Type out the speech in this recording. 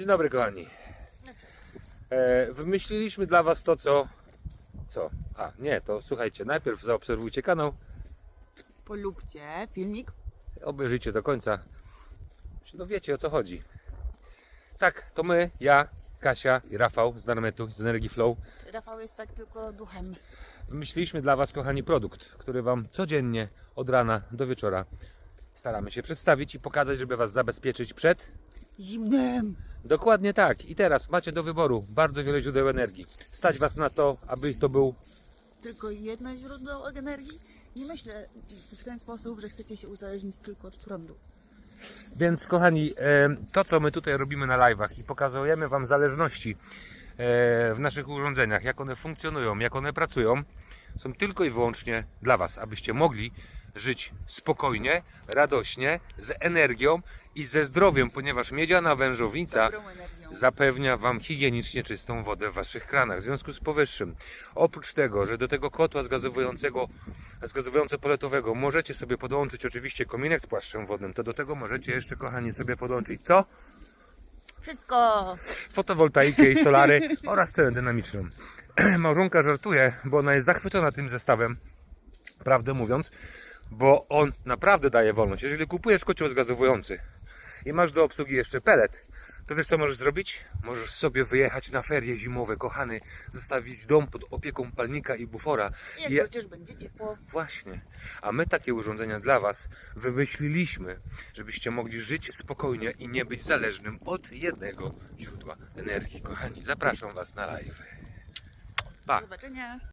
Dzień dobry kochani. E, wymyśliliśmy dla Was to, co... Co? A, nie, to słuchajcie, najpierw zaobserwujcie kanał, Polubcie filmik. obejrzyjcie do końca. No wiecie o co chodzi. Tak, to my, ja, Kasia i Rafał z Darmetu, z Energii Flow. Rafał jest tak tylko duchem. Wymyśliliśmy dla Was, kochani, produkt, który Wam codziennie od rana do wieczora staramy się przedstawić i pokazać, żeby Was zabezpieczyć przed Zimnym. Dokładnie tak. I teraz macie do wyboru bardzo wiele źródeł energii. Stać Was na to, aby to był Tylko jedno źródło energii. Nie myślę w ten sposób, że chcecie się uzależnić tylko od prądu. Więc kochani, e, to co my tutaj robimy na live'ach i pokazujemy Wam zależności e, w naszych urządzeniach, jak one funkcjonują, jak one pracują, są tylko i wyłącznie dla Was, abyście mogli żyć spokojnie, radośnie, z energią i ze zdrowiem, ponieważ miedziana wężownica zapewnia Wam higienicznie czystą wodę w Waszych kranach. W związku z powyższym, oprócz tego, że do tego kotła zgazowującego, zgazowująco-poletowego możecie sobie podłączyć oczywiście kominek z płaszczem wodnym, to do tego możecie jeszcze, kochani, sobie podłączyć co? Wszystko. Fotowoltaikę i solary oraz cenę dynamiczną. Małżonka żartuje, bo ona jest zachwycona tym zestawem, prawdę mówiąc, bo on naprawdę daje wolność. Jeżeli kupujesz kocioł zgazowujący i masz do obsługi jeszcze pelet, to wiesz co możesz zrobić? Możesz sobie wyjechać na ferie zimowe, kochany, zostawić dom pod opieką palnika i bufora. Jak I chociaż będzie ciepło. Właśnie. A my takie urządzenia dla Was wymyśliliśmy, żebyście mogli żyć spokojnie i nie być zależnym od jednego źródła energii. Kochani, zapraszam Was na live. Pa! Do zobaczenia.